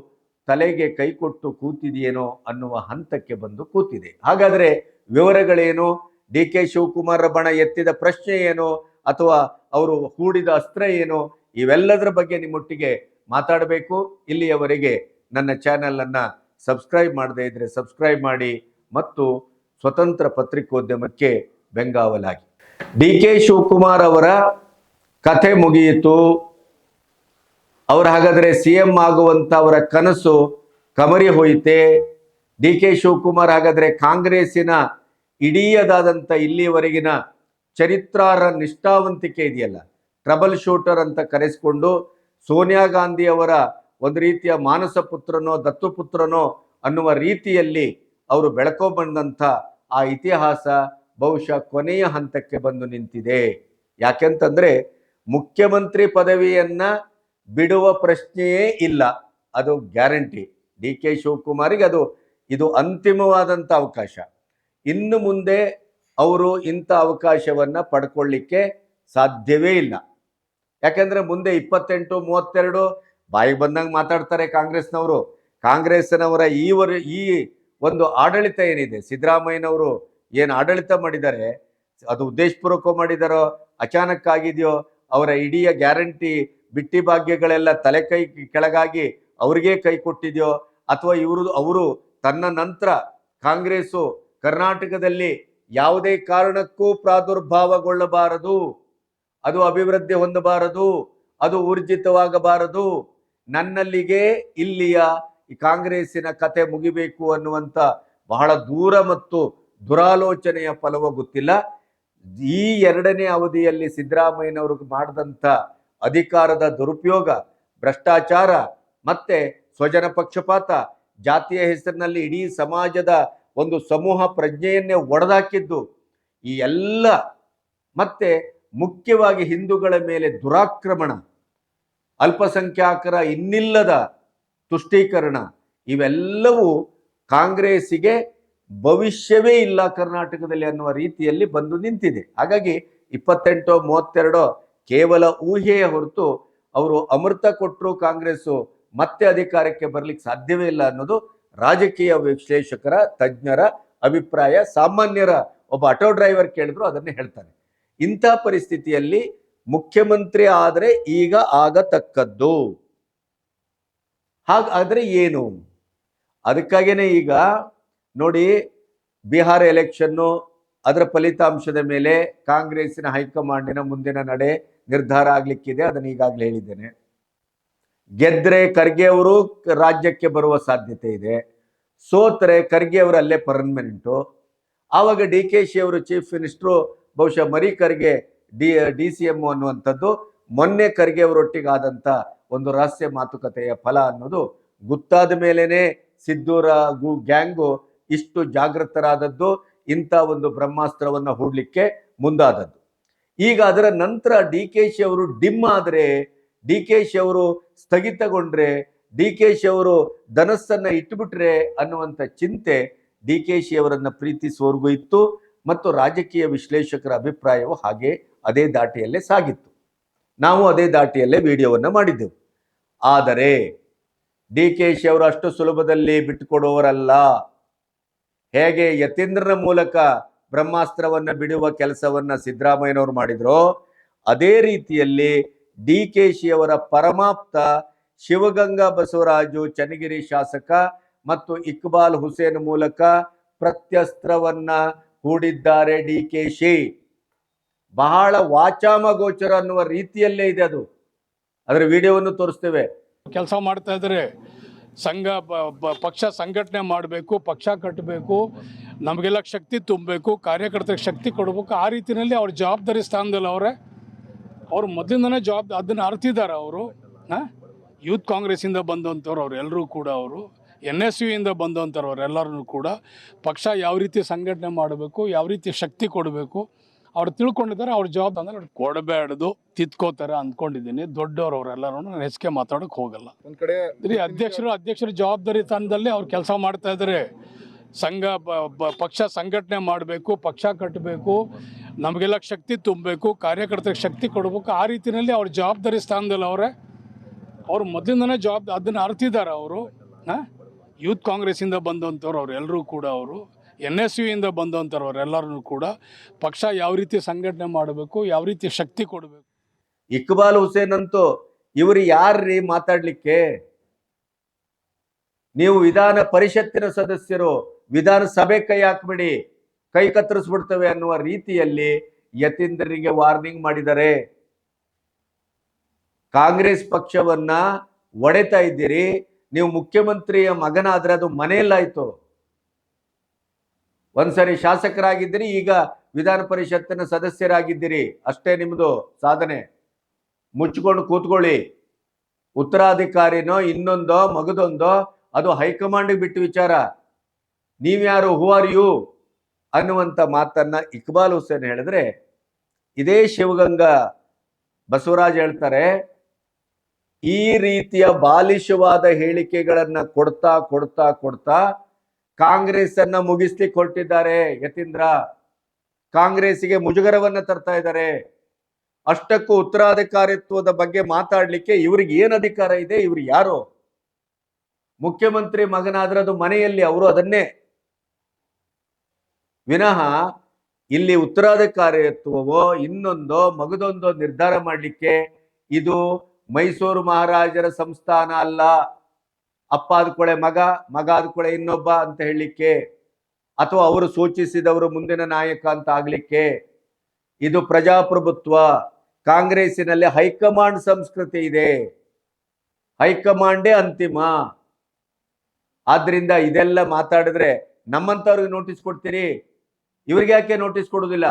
ತಲೆಗೆ ಕೈಕೊಟ್ಟು ಕೂತಿದೆಯೇನೋ ಅನ್ನುವ ಹಂತಕ್ಕೆ ಬಂದು ಕೂತಿದೆ. ಹಾಗಾದರೆ ವಿವರಗಳೇನು? ಡಿ ಕೆ ಶಿವಕುಮಾರ್ ಬಣ ಎತ್ತಿದ ಪ್ರಶ್ನೆ ಏನು? ಅಥವಾ ಅವರು ಹೂಡಿದ ಅಸ್ತ್ರ ಏನು? ಇವೆಲ್ಲದರ ಬಗ್ಗೆ ನಿಮ್ಮೊಟ್ಟಿಗೆ ಮಾತಾಡಬೇಕು. ಇಲ್ಲಿಯವರೆಗೆ ನನ್ನ ಚಾನಲನ್ನು ಸಬ್ಸ್ಕ್ರೈಬ್ ಮಾಡದೇ ಇದ್ದರೆ ಸಬ್ಸ್ಕ್ರೈಬ್ ಮಾಡಿ ಮತ್ತು ಸ್ವತಂತ್ರ ಪತ್ರಿಕೋದ್ಯಮಕ್ಕೆ ಬೆಂಗಾವಲಾಗಿ. ಡಿ ಕೆ ಶಿವಕುಮಾರ್ ಅವರ ಕಥೆ ಮುಗಿಯಿತು. ಅವರು ಹಾಗಾದ್ರೆ ಸಿ ಎಂ ಆಗುವಂತ ಅವರ ಕನಸು ಕಮರಿ ಹೋಯಿತೆ. ಡಿ ಕೆ ಶಿವಕುಮಾರ್ ಹಾಗಾದ್ರೆ ಕಾಂಗ್ರೆಸ್ಸಿನ ಇಡೀಯದಾದಂಥ ಇಲ್ಲಿವರೆಗಿನ ಚರಿತ್ರಾರ ನಿಷ್ಠಾವಂತಿಕೆ ಇದೆಯಲ್ಲ? ಟ್ರಬಲ್ ಶೂಟರ್ ಅಂತ ಕರೆಸಿಕೊಂಡು ಸೋನಿಯಾ ಗಾಂಧಿ ಅವರ ಒಂದು ರೀತಿಯ ಮಾನಸ ಪುತ್ರನೋ ದತ್ತು ಪುತ್ರನೋ ಅನ್ನುವ ರೀತಿಯಲ್ಲಿ ಅವರು ಬೆಳಕೋ ಬಂದಂಥ ಆ ಇತಿಹಾಸ ಬಹುಶಃ ಕೊನೆಯ ಹಂತಕ್ಕೆ ಬಂದು ನಿಂತಿದೆ. ಯಾಕೆಂತಂದ್ರೆ ಮುಖ್ಯಮಂತ್ರಿ ಪದವಿಯನ್ನ ಬಿಡುವ ಪ್ರಶ್ನೆಯೇ ಇಲ್ಲ. ಅದು ಗ್ಯಾರಂಟಿ. ಡಿ ಕೆ ಶಿವಕುಮಾರಿಗೆ ಅದು, ಇದು ಅಂತಿಮವಾದಂಥ ಅವಕಾಶ. ಇನ್ನು ಮುಂದೆ ಅವರು ಇಂಥ ಅವಕಾಶವನ್ನು ಪಡ್ಕೊಳ್ಳಿಕ್ಕೆ ಸಾಧ್ಯವೇ ಇಲ್ಲ. ಯಾಕೆಂದರೆ ಮುಂದೆ ಇಪ್ಪತ್ತೆಂಟು, ಮೂವತ್ತೆರಡು ಬಾಯಿಗೆ ಬಂದಂಗೆ ಮಾತಾಡ್ತಾರೆ ಕಾಂಗ್ರೆಸ್ನವರು. ಕಾಂಗ್ರೆಸ್ನವರ ಈವರು ಈ ಒಂದು ಆಡಳಿತ ಏನಿದೆ, ಸಿದ್ದರಾಮಯ್ಯನವರು ಏನು ಆಡಳಿತ ಮಾಡಿದ್ದಾರೆ, ಅದು ಉದ್ದೇಶಪೂರ್ವಕ ಮಾಡಿದಾರೋ ಅಚಾನಕ್ ಆಗಿದೆಯೋ ಅವರ ಇಡೀ ಗ್ಯಾರಂಟಿ, ಬಿಟ್ಟಿ ಭಾಗ್ಯಗಳೆಲ್ಲ ತಲೆ ಕೈ ಕೆಳಗಾಗಿ ಅವ್ರಿಗೆ ಕೈ ಕೊಟ್ಟಿದೆಯೋ, ಅಥವಾ ಇವರು, ಅವರು ತನ್ನ ನಂತರ ಕಾಂಗ್ರೆಸ್ಸು ಕರ್ನಾಟಕದಲ್ಲಿ ಯಾವುದೇ ಕಾರಣಕ್ಕೂ ಪ್ರಾದುರ್ಭಾವಗೊಳ್ಳಬಾರದು. ಅದು ಅಭಿವೃದ್ಧಿ ಹೊಂದಬಾರದು. ಅದು ಊರ್ಜಿತವಾಗಬಾರದು. ನನ್ನಲ್ಲಿಗೆ ಇಲ್ಲಿಯ ಈ ಕಾಂಗ್ರೆಸ್ಸಿನ ಕತೆ ಮುಗಿಬೇಕು ಅನ್ನುವಂಥ ಬಹಳ ದೂರ ಮತ್ತು ದುರಾಲೋಚನೆಯ ಫಲವೋ ಗೊತ್ತಿಲ್ಲ. ಈ ಎರಡನೇ ಅವಧಿಯಲ್ಲಿ ಸಿದ್ದರಾಮಯ್ಯನವರು ಮಾಡಿದಂಥ ಅಧಿಕಾರದ ದುರುಪಯೋಗ, ಭ್ರಷ್ಟಾಚಾರ ಮತ್ತೆ ಸ್ವಜನ ಪಕ್ಷಪಾತ, ಜಾತಿಯ ಹೆಸರಿನಲ್ಲಿ ಇಡೀ ಸಮಾಜದ ಒಂದು ಸಮೂಹ ಪ್ರಜ್ಞೆಯನ್ನೇ ಒಡೆದಾಕಿದ್ದು, ಈ ಎಲ್ಲ ಮತ್ತೆ ಮುಖ್ಯವಾಗಿ ಹಿಂದೂಗಳ ಮೇಲೆ ದುರಾಕ್ರಮಣ ಅಲ್ಪಸಂಖ್ಯಾತರ ಇನ್ನಿಲ್ಲದ ತುಷ್ಟೀಕರಣ, ಇವೆಲ್ಲವೂ ಕಾಂಗ್ರೆಸ್ಸಿಗೆ ಭವಿಷ್ಯವೇ ಇಲ್ಲ ಕರ್ನಾಟಕದಲ್ಲಿ ಅನ್ನುವ ರೀತಿಯಲ್ಲಿ ಬಂದು ನಿಂತಿದೆ. ಹಾಗಾಗಿ ಇಪ್ಪತ್ತೆಂಟು, ಮೂವತ್ತೆರಡು ಕೇವಲ ಊಹೆಯ ಹೊರತು ಅವರು ಅಮೃತ ಕೊಟ್ಟರು ಕಾಂಗ್ರೆಸ್ಸು, ಮತ್ತೆ ಅಧಿಕಾರಕ್ಕೆ ಬರ್ಲಿಕ್ಕೆ ಸಾಧ್ಯವೇ ಇಲ್ಲ ಅನ್ನೋದು ರಾಜಕೀಯ ವಿಶ್ಲೇಷಕರ, ತಜ್ಞರ ಅಭಿಪ್ರಾಯ. ಸಾಮಾನ್ಯರ ಒಬ್ಬ ಆಟೋ ಡ್ರೈವರ್ ಕೇಳಿದ್ರು ಅದನ್ನೇ ಹೇಳ್ತಾನೆ. ಇಂಥ ಪರಿಸ್ಥಿತಿಯಲ್ಲಿ ಮುಖ್ಯಮಂತ್ರಿ ಆದರೆ ಈಗ ಆಗತಕ್ಕದ್ದು. ಹಾಗಾದರೆ ಏನು? ಅದಕ್ಕಾಗೇನೆ ಈಗ ನೋಡಿ ಬಿಹಾರ ಎಲೆಕ್ಷನ್ನು ಅದರ ಫಲಿತಾಂಶದ ಮೇಲೆ ಕಾಂಗ್ರೆಸ್ಸಿನ ಹೈಕಮಾಂಡಿನ ಮುಂದಿನ ನಡೆ ನಿರ್ಧಾರ ಆಗ್ಲಿಕ್ಕಿದೆ. ಅದನ್ನು ಈಗಾಗಲೇ ಹೇಳಿದ್ದೇನೆ. ಗೆದ್ರೆ ಖರ್ಗೆ ಅವರು ರಾಜ್ಯಕ್ಕೆ ಬರುವ ಸಾಧ್ಯತೆ ಇದೆ. ಸೋತ್ರೆ ಖರ್ಗೆ ಅವರು ಅಲ್ಲೇ ಪರ್ಮನೆಂಟು. ಆವಾಗ ಡಿ ಕೆ ಶಿ ಅವರು ಚೀಫ್ ಮಿನಿಸ್ಟ್ರು, ಬಹುಶಃ ಮರಿ Kharge D D C M ಅನ್ನುವಂಥದ್ದು, ಮೊನ್ನೆ ಖರ್ಗೆ ಅವರೊಟ್ಟಿಗಾದಂಥ ಒಂದು ರಹಸ್ಯ ಮಾತುಕತೆಯ ಫಲ ಅನ್ನೋದು ಗೊತ್ತಾದ ಮೇಲೇ ಸಿದ್ದೂರ ಗು, ಗ್ಯಾಂಗು ಇಷ್ಟು ಜಾಗೃತರಾದದ್ದು ಇಂಥ ಒಂದು ಬ್ರಹ್ಮಾಸ್ತ್ರವನ್ನು ಹೂಡಲಿಕ್ಕೆ ಮುಂದಾದದ್ದು. ಈಗ ಅದರ ನಂತರ ಡಿ ಕೆ ಶಿ ಅವರು ಡಿಮ್ ಆದರೆ, ಡಿ ಕೆ ಶಿ ಅವರು ಸ್ಥಗಿತಗೊಂಡ್ರೆ, ಡಿ ಕೆ ಶಿ ಅವರು ಧನಸ್ಸನ್ನು ಇಟ್ಬಿಟ್ರೆ ಅನ್ನುವಂಥ ಚಿಂತೆ ಡಿ ಕೆ ಶಿ ಅವರನ್ನು ಪ್ರೀತಿಸುವವರೆಗೂ ಇತ್ತು ಮತ್ತು ರಾಜಕೀಯ ವಿಶ್ಲೇಷಕರ ಅಭಿಪ್ರಾಯವು ಹಾಗೆ ಅದೇ ದಾಟಿಯಲ್ಲೇ ಸಾಗಿತ್ತು. ನಾವು ಅದೇ ದಾಟಿಯಲ್ಲೇ ವಿಡಿಯೋವನ್ನು ಮಾಡಿದ್ದೆವು. ಆದರೆ ಡಿ ಕೆ ಶಿ ಅವರು ಅಷ್ಟು ಸುಲಭದಲ್ಲಿ ಬಿಟ್ಟುಕೊಡುವವರಲ್ಲ ಹೇಗೆ ಯತೀಂದ್ರನ ಮೂಲಕ ಬ್ರಹ್ಮಾಸ್ತ್ರವನ್ನ ಬಿಡುವ ಕೆಲಸವನ್ನ ಸಿದ್ದರಾಮಯ್ಯನವರು ಮಾಡಿದ್ರು, ಅದೇ ರೀತಿಯಲ್ಲಿ ಡಿ ಕೆ ಶಿ ಅವರ ಪರಮಾಪ್ತ ಶಿವಗಂಗಾ ಬಸವರಾಜು ಚನ್ನಗಿರಿ ಶಾಸಕ ಮತ್ತು ಇಕ್ಬಾಲ್ ಹುಸೇನ್ ಮೂಲಕ ಪ್ರತ್ಯಸ್ತ್ರವನ್ನ ಹೂಡಿದ್ದಾರೆ ಡಿ ಕೆ ಶಿ ಬಹಳ ವಾಚಾಮಗೋಚರ ಅನ್ನುವ ರೀತಿಯಲ್ಲೇ ಇದೆ ಅದು. ಅದರ ವಿಡಿಯೋವನ್ನು ತೋರಿಸ್ತೇವೆ. ಕೆಲಸ ಮಾಡ್ತಾ ಇದ್ದಾರೆ ಸಂಘ ಪಕ್ಷ ಸಂಘಟನೆ ಮಾಡಬೇಕು, ಪಕ್ಷ ಕಟ್ಟಬೇಕು ನಮಗೆಲ್ಲ ಶಕ್ತಿ ತುಂಬಬೇಕು ಕಾರ್ಯಕರ್ತರಿಗೆ ಶಕ್ತಿ ಕೊಡಬೇಕು, ಆ ರೀತಿಯಲ್ಲಿ ಅವ್ರ ಜವಾಬ್ದಾರಿ ಸ್ಥಾನದಲ್ಲಿ ಅವರೇ. ಅವ್ರು ಮೊದಲಿಂದನೇ ಜವಾಬ್, ಅದನ್ನು ಅರ್ತಿದ್ದಾರೆ ಅವರು. ಹಾಂ? ಯೂತ್ ಕಾಂಗ್ರೆಸ್ಸಿಂದ ಬಂದಂಥವ್ರು ಎಲ್ಲರೂ ಕೂಡ ಅವರು. ಎನ್ ಎಸ್ ಯುಯಿಂದ ಬಂದಂಥವ್ರು ಅವರೆಲ್ಲರೂ ಕೂಡ. ಪಕ್ಷ ಯಾವ ರೀತಿ ಸಂಘಟನೆ ಮಾಡಬೇಕು, ಯಾವ ರೀತಿ ಶಕ್ತಿ ಕೊಡಬೇಕು ಅವ್ರು ತಿಳ್ಕೊಂಡಿದ್ದಾರೆ ಅವ್ರ ಜವಾಬ್ದಾರಿ ಅವ್ರು ಕೊಡಬೇಡದು ತಿತ್ಕೋತಾರೆ ಅಂದ್ಕೊಂಡಿದ್ದೀನಿ. ದೊಡ್ಡವ್ರು ಅವರೆಲ್ಲರೂ ನಾನು ಹೆಚ್ಚಿಗೆ ಮಾತಾಡೋಕೆ ಹೋಗಲ್ಲ. ಒಂದ್ ಕಡೆ ರೀ ಅಧ್ಯಕ್ಷರು ಅಧ್ಯಕ್ಷರ ಜವಾಬ್ದಾರಿ ತಂದಲ್ಲಿ ಅವ್ರು ಕೆಲಸ ಮಾಡ್ತಾ ಇದ್ದಾರೆ. ಸಂಘ ಬ- ಬ- ಪಕ್ಷ ಸಂಘಟನೆ ಮಾಡಬೇಕು ಪಕ್ಷ ಕಟ್ಟಬೇಕು ನಮಗೆಲ್ಲ ಶಕ್ತಿ ತುಂಬಬೇಕು ಕಾರ್ಯಕರ್ತರಿಗೆ ಶಕ್ತಿ ಕೊಡಬೇಕು. ಆ ರೀತಿಯಲ್ಲಿ ಅವ್ರ ಜವಾಬ್ದಾರಿ ಸ್ಥಾನದಲ್ಲಿ ಅವರೇ ಅವ್ರು ಮೊದಲಿಂದನೇ ಜವಾಬ್ದಾರಿ ಅದನ್ನು ಅರ್ತಿದ್ದಾರೆ ಅವರು. ಯೂತ್ ಕಾಂಗ್ರೆಸ್ಸಿಂದ ಬಂದಂಥವ್ರು ಅವ್ರು ಎಲ್ಲರೂ ಕೂಡ ಅವರು. ಎನ್ ಎಸ್ ಯುಯಿಂದ ಬಂದಂಥವ್ರು ಕೂಡ ಪಕ್ಷ ಯಾವ ರೀತಿ ಸಂಘಟನೆ ಮಾಡಬೇಕು, ಯಾವ ರೀತಿ ಶಕ್ತಿ ಕೊಡಬೇಕು? ಇಕ್ಬಾಲ್ ಹುಸೇನ್ ಅಂತೂ ಇವರು ಯಾರ್ರೀ ಮಾತಾಡ್ಲಿಕ್ಕೆ? ನೀವು ವಿಧಾನ ಪರಿಷತ್ತಿನ ಸದಸ್ಯರು, ವಿಧಾನಸಭೆ ಕೈ ಹಾಕ್ಬಿಡಿ, ಕೈ ಕತ್ತರಿಸ್ಬಿಡ್ತವೆ ಅನ್ನುವ ರೀತಿಯಲ್ಲಿ ಯತೀಂದ್ರರಿಗೆ ವಾರ್ನಿಂಗ್ ಮಾಡಿದ್ದಾರೆ ಕಾಂಗ್ರೆಸ್ ಪಕ್ಷವನ್ನ ಒಡೆತಾ ಇದ್ದೀರಿ, ನೀವು ಮುಖ್ಯಮಂತ್ರಿಯ ಮಗನಾದ್ರೆ ಅದು ಮನೆಯಲ್ಲಾಯ್ತು. ಒಂದ್ಸರಿ ಶಾಸಕರಾಗಿದ್ದೀರಿ, ಈಗ ವಿಧಾನ ಪರಿಷತ್ತಿನ ಸದಸ್ಯರಾಗಿದ್ದೀರಿ. ಅಷ್ಟೇ ನಿಮ್ಮದು ಸಾಧನೆ. ಮುಚ್ಕೊಂಡು ಕೂತ್ಕೊಳ್ಳಿ. ಉತ್ತರಾಧಿಕಾರಿನೋ, ಇನ್ನೊಂದೋ, ಮಗದೊಂದೋ, ಅದು ಹೈಕಮಾಂಡ್ ಬಿಟ್ಟು ವಿಚಾರ. ನೀವ್ಯಾರು ಹೂ ಆರ್ ಯು ಅನ್ನುವಂಥ ಮಾತನ್ನ ಇಕ್ಬಾಲ್ ಹುಸೇನ್ ಹೇಳಿದ್ರೆ, ಇದೇ ಶಿವಗಂಗಾ ಬಸವರಾಜ್ ಹೇಳ್ತಾರೆ, ಈ ರೀತಿಯ ಬಾಲಿಶವಾದ ಹೇಳಿಕೆಗಳನ್ನು ಕೊಡ್ತಾ ಕೊಡ್ತಾ ಕೊಡ್ತಾ ಕಾಂಗ್ರೆಸ್ ಅನ್ನ ಮುಗಿಸ್ಲಿಕ್ಕೆ ಹೊರಟಿದ್ದಾರೆ. ಯತೀಂದ್ರ ಕಾಂಗ್ರೆಸ್ಗೆ ಮುಜುಗರವನ್ನ ತರ್ತಾ ಇದ್ದಾರೆ. ಅಷ್ಟಕ್ಕೂ ಉತ್ತರಾಧಿಕಾರಿತ್ವದ ಬಗ್ಗೆ ಮಾತಾಡ್ಲಿಕ್ಕೆ ಇವ್ರಿಗೆ ಏನ್ ಅಧಿಕಾರ ಇದೆ, ಇವ್ರು ಯಾರು? ಮುಖ್ಯಮಂತ್ರಿ ಮಗನಾದ್ರೆ ಅದು ಮನೆಯಲ್ಲಿ, ಅವರು ಅದನ್ನೇ. ವಿನಃ ಇಲ್ಲಿ ಉತ್ತರಾಧಿಕಾರಿತ್ವವೋ, ಇನ್ನೊಂದೋ, ಮಗದೊಂದೋ ನಿರ್ಧಾರ ಮಾಡಲಿಕ್ಕೆ ಇದು ಮೈಸೂರು ಮಹಾರಾಜರ ಸಂಸ್ಥಾನ ಅಲ್ಲ. ಅಪ್ಪ ಆದ್ಕೊಳೆ ಮಗ ಮಗ ಆದ್ಕೊಳೆ ಇನ್ನೊಬ್ಬ ಅಂತ ಹೇಳಲಿಕ್ಕೆ ಅಥವಾ ಅವರು ಸೂಚಿಸಿದವರು ಮುಂದಿನ ನಾಯಕ ಅಂತ ಆಗ್ಲಿಕ್ಕೆ ಇದು ಪ್ರಜಾಪ್ರಭುತ್ವ. ಕಾಂಗ್ರೆಸ್ಸಿನಲ್ಲಿ ಹೈಕಮಾಂಡ್ ಸಂಸ್ಕೃತಿ ಇದೆ. ಹೈಕಮಾಂಡೇ ಅಂತಿಮ. ಆದ್ರಿಂದ ಇದೆಲ್ಲ ಮಾತಾಡಿದ್ರೆ ನಮ್ಮಂತವ್ರಿಗೆ ನೋಟಿಸ್ ಕೊಡ್ತೀರಿ. ಇವ್ರಿಗೆ ಯಾಕೆ ನೋಟಿಸ್ ಕೊಡುದಿಲ್ಲ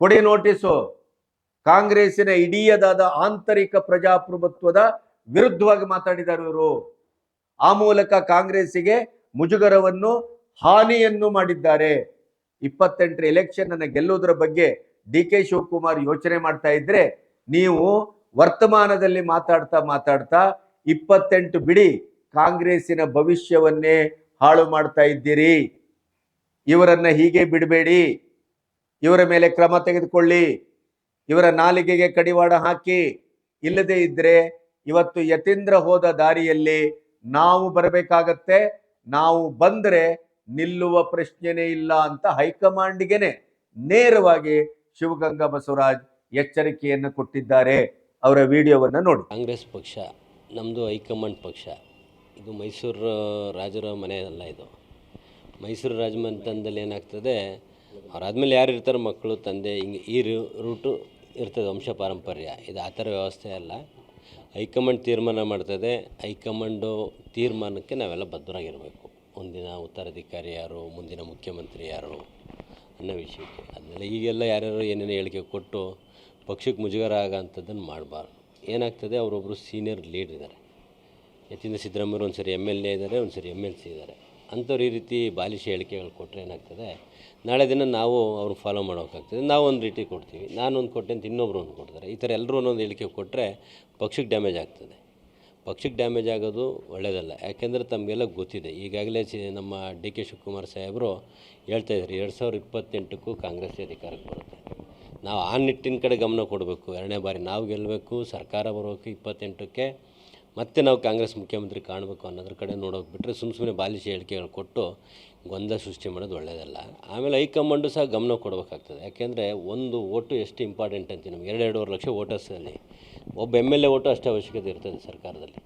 ಕೊಡಿ ನೋಟಿಸು. ಕಾಂಗ್ರೆಸ್ಸಿನ ಇಡೀಯದಾದ ಆಂತರಿಕ ಪ್ರಜಾಪ್ರಭುತ್ವದ ವಿರುದ್ಧವಾಗಿ ಮಾತಾಡಿದ್ದಾರೆ ಇವರು. ಆ ಮೂಲಕ ಕಾಂಗ್ರೆಸ್ಸಿಗೆ ಮುಜುಗರವನ್ನು, ಹಾನಿಯನ್ನು ಮಾಡಿದ್ದಾರೆ. ಇಪ್ಪತ್ತೆಂಟರ ಎಲೆಕ್ಷನ್ ಅನ್ನು ಗೆಲ್ಲುವುದರ ಬಗ್ಗೆ ಡಿ ಕೆ ಶಿವಕುಮಾರ್ ಯೋಚನೆ ಮಾಡ್ತಾ ಇದ್ರೆ ನೀವು ವರ್ತಮಾನದಲ್ಲಿ ಮಾತಾಡ್ತಾ ಮಾತಾಡ್ತಾ ಇಪ್ಪತ್ತೆಂಟು ಬಿಡಿ ಕಾಂಗ್ರೆಸ್ಸಿನ ಭವಿಷ್ಯವನ್ನೇ ಹಾಳು ಮಾಡ್ತಾ ಇದ್ದೀರಿ. ಇವರನ್ನ ಹೀಗೆ ಬಿಡಬೇಡಿ. ಇವರ ಮೇಲೆ ಕ್ರಮ ತೆಗೆದುಕೊಳ್ಳಿ. ಇವರ ನಾಲಿಗೆಗೆ ಕಡಿವಾಣ ಹಾಕಿ. ಇಲ್ಲದೆ ಇದ್ರೆ ಇವತ್ತು ಯತೀಂದ್ರ ಹೋದ ದಾರಿಯಲ್ಲಿ ನಾವು ಬರಬೇಕಾಗತ್ತೆ, ನಾವು ಬಂದರೆ ನಿಲ್ಲುವ ಪ್ರಶ್ನೆನೇ ಇಲ್ಲ ಅಂತ ಹೈಕಮಾಂಡ್ಗೆನೆ ನೇರವಾಗಿ ಶಿವಗಂಗಾ ಬಸವರಾಜ್ ಎಚ್ಚರಿಕೆಯನ್ನು ಕೊಟ್ಟಿದ್ದಾರೆ. ಅವರ ವಿಡಿಯೋವನ್ನು ನೋಡಿ. ಕಾಂಗ್ರೆಸ್ ಪಕ್ಷ ನಮ್ಮದು ಹೈಕಮಾಂಡ್ ಪಕ್ಷ, ಇದು ಮೈಸೂರು ರಾಜರ ಮನೆ ಅಲ್ಲ ಇದು. ಮೈಸೂರು ರಾಜಮನೆತನದಲ್ಲಿ ಏನಾಗ್ತದೆ, ಅವರಾದ್ಮೇಲೆ ಯಾರು ಇರ್ತಾರೆ ಮಕ್ಕಳು, ತಂದೆ, ಹಿಂಗೆ ಈ ರೂಟು ಇರ್ತದೆ ವಂಶ ಪಾರಂಪರ್ಯ. ಇದು ಆ ಥರ ವ್ಯವಸ್ಥೆ ಅಲ್ಲ. ಹೈಕಮಾಂಡ್ ತೀರ್ಮಾನ ಮಾಡ್ತದೆ. ಹೈಕಮಾಂಡು ತೀರ್ಮಾನಕ್ಕೆ ನಾವೆಲ್ಲ ಬದ್ಧರಾಗಿರಬೇಕು. ಮುಂದಿನ ಉತ್ತರಾಧಿಕಾರಿ ಯಾರು, ಮುಂದಿನ ಮುಖ್ಯಮಂತ್ರಿ ಯಾರು ಅನ್ನೋ ವಿಷಯಕ್ಕೆ. ಅದನ್ನೆಲ್ಲ ಈಗೆಲ್ಲ ಯಾರ್ಯಾರು ಏನೇನು ಹೇಳಿಕೆ ಕೊಟ್ಟು ಪಕ್ಷಕ್ಕೆ ಮುಜುಗರ ಆಗೋಂಥದ್ದನ್ನು ಮಾಡಬಾರ್ದು. ಏನಾಗ್ತದೆ ಅವರೊಬ್ಬರು ಸೀನಿಯರ್ ಲೀಡ್ ಇದ್ದಾರೆ ಯತೀಂದ್ರ ಸಿದ್ದರಾಮಯ್ಯರು ಒಂದು ಸರಿ ಎಂ ಎಲ್ ಎ ಇದ್ದಾರೆ ಒಂದು ಸರಿ ಎಂ ಎಲ್ ಸಿ ಇದ್ದಾರೆ ಅಂಥವ್ರು ಈ ರೀತಿ ಬಾಲಿಶ ಹೇಳಿಕೆಗಳು ಕೊಟ್ಟರೆ ಏನಾಗ್ತದೆ, ನಾಳೆ ದಿನ ನಾವು ಅವ್ರು ಫಾಲೋ ಮಾಡೋಕ್ಕಾಗ್ತದೆ. ನಾವು ಒಂದು ರೀತಿ ಕೊಡ್ತೀವಿ. ನಾನು ಒಂದು ಕೊಟ್ಟೆ ಅಂತ ಇನ್ನೊಬ್ರು ಒಂದು ಕೊಡ್ತಾರೆ. ಈ ಥರ ಎಲ್ಲರೂ ಒಂದೊಂದು ಹೇಳಿಕೆ ಕೊಟ್ಟರೆ ಪಕ್ಷಕ್ಕೆ ಡ್ಯಾಮೇಜ್ ಆಗ್ತದೆ. ಪಕ್ಷಕ್ಕೆ ಡ್ಯಾಮೇಜ್ ಆಗೋದು ಒಳ್ಳೆಯದಲ್ಲ ಯಾಕೆಂದರೆ ತಮಗೆಲ್ಲ ಗೊತ್ತಿದೆ. ಈಗಾಗಲೇ ಸಿ, ನಮ್ಮ ಡಿ ಕೆ ಶಿವಕುಮಾರ್ ಸಾಹೇಬರು ಹೇಳ್ತಾ ಇದ್ದಾರೆ ಎರಡು ಸಾವಿರದ ಇಪ್ಪತ್ತೆಂಟಕ್ಕೂ ಕಾಂಗ್ರೆಸ್ ಅಧಿಕಾರಕ್ಕೆ ಬರುತ್ತೆ. ನಾವು ಆ ನಿಟ್ಟಿನ ಕಡೆ ಗಮನ ಕೊಡಬೇಕು. ಎರಡನೇ ಬಾರಿ ನಾವು ಗೆಲ್ಲಬೇಕು, ಸರ್ಕಾರ ಬರೋಕ್ಕೆ ಇಪ್ಪತ್ತೆಂಟಕ್ಕೆ ಮತ್ತೆ ನಾವು ಕಾಂಗ್ರೆಸ್ ಮುಖ್ಯಮಂತ್ರಿ ಕಾಣಬೇಕು ಅನ್ನೋದ್ರ ಕಡೆ ನೋಡೋಕೆ ಬಿಟ್ಟರೆ ಸುಮ್ಮ ಸುಮ್ಮನೆ ಬಾಲಿಸಿ ಹೇಳಿಕೆಗಳು ಕೊಟ್ಟು ಗೊಂದಲ ಸೃಷ್ಟಿ ಮಾಡೋದು ಒಳ್ಳೆಯದಲ್ಲ ಆಮೇಲೆ ಹೈಕಮಾಂಡು ಸಹ ಗಮನ ಕೊಡಬೇಕಾಗ್ತದೆ. ಯಾಕೆಂದರೆ ಒಂದು ಓಟು ಎಷ್ಟು ಇಂಪಾರ್ಟೆಂಟ್ ಅಂತೀವಿ ನಮ್ಗೆ? ಎರಡು ಎರಡೂವರೆ ಲಕ್ಷ ವೋಟರ್ಸಲ್ಲಿ ಒಬ್ಬ ಎಂ ಎಲ್ ಎ ಓಟು ಅಷ್ಟೇ ಅವಶ್ಯಕತೆ ಇರ್ತದೆ ಸರ್ಕಾರದಲ್ಲಿ.